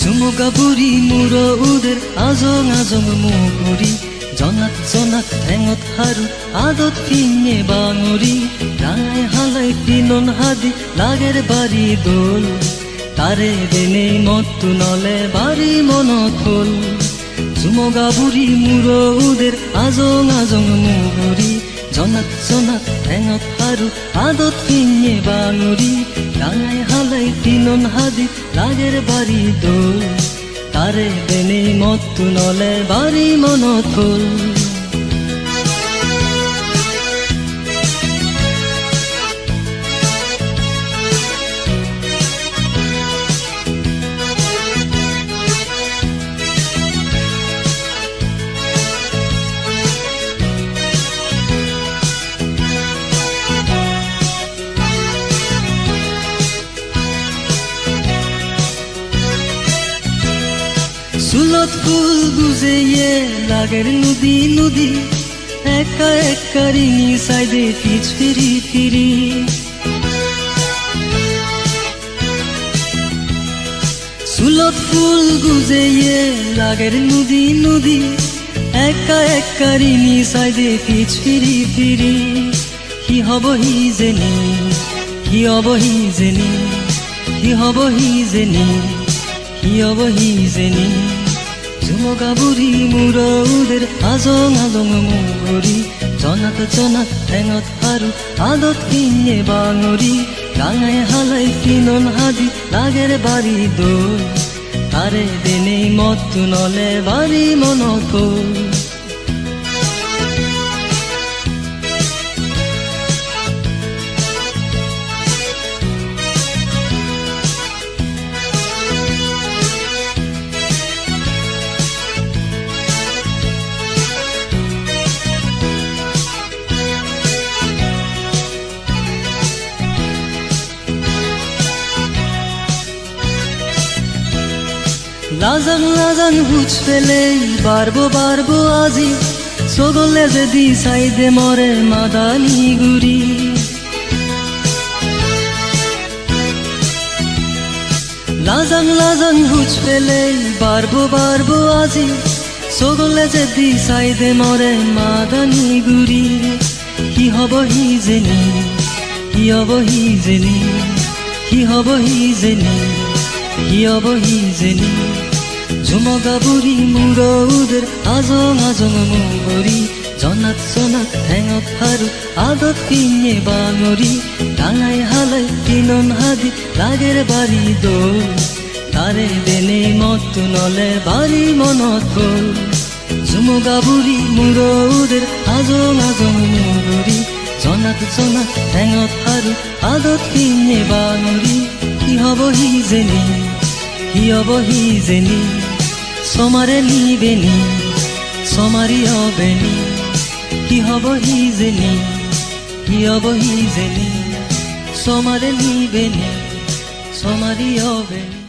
জুমকা বুঢ়ী মূৰ উদের আজং আজং মুগুৰি জনাত জনাত ঠেঙত হাৰু আদত পিঙে বাঙৰি। ৰাঙাই হালাই পিনন হাদি লাগের বাড়ি দোল। তারে দেনে মত্তু নলে বাড়ি মনত হল। জুমগা বুঢ়ী মূৰ উদের আজং আজং মুগুৰি জনাত জনাত ঠেঙত হাৰু আদত পিঙে বাঙুরি ডাঙাই হালাই তিনন হাদি লাগের বাড়ি দোল তারে বেনে মত নলে বাড়ি মনত হল চুলত ফুল গুজেয়ে লাগের নদী নদী, একা একা রিঙি সাইডে পিছ ফিরি ফিরি। চুলত ফুল গুজেয়ে লাগের নদী নদী, একা একা রিঙি সাইডে পিছ ফিরি ফিরি। কি হব হি জেনি, কি হব হি জেনি, কি হব হি জেনি, কি হব হি জেনি। ঝুমকা বুঢ়ী মূৰ উদের আজং আজং মুগুরি জনাত জনাত ঠেঙত আৰু আদত কিনে বাঙৰি ডাঙাই হালাই কিনন হাজি, লাগের বাড়ি দোল। তারে দিনে মত নলে বাড়ি মনত লাজান লাজান হুচ পেলে বারবো বারবো আজি। সগলে যদি সাইদে মরে মাদানি গুরি লাজান লাজান হুচ পেলে বারবো বারবো আজি। সগলে যদি সাইদে মরে মাদানি গুরি কি হব হি জেনি, কি হব হি জেনি, কি হব হি জেনি, কি হব হি জেনি। ঝুমগা বুঢ়ী মূৰ উদের আজং আজং মুগুৰি জনাত জনাত ঠেঙত হাৰু আদত কিনে বাঙৰি ডাঙাই হালাই কিনন হাদি লাগের বাড়ি দোল। তারে দেনে মত্তু নলে বাড়ি মনত হল ঝুমগা বুঢ়ী মূৰ উদের আজং আজং মুগুৰি জনাত জনাত ঠেঙত হাৰু আদত কিনে বাঙৰি কি হব হি জেনি, কি হব হি জেনি? সমারে নিবেনি সমারি হবেনি কি হব হি জেনি কি হব হি জেনি সমারে নিবেনি সমারি হবেনি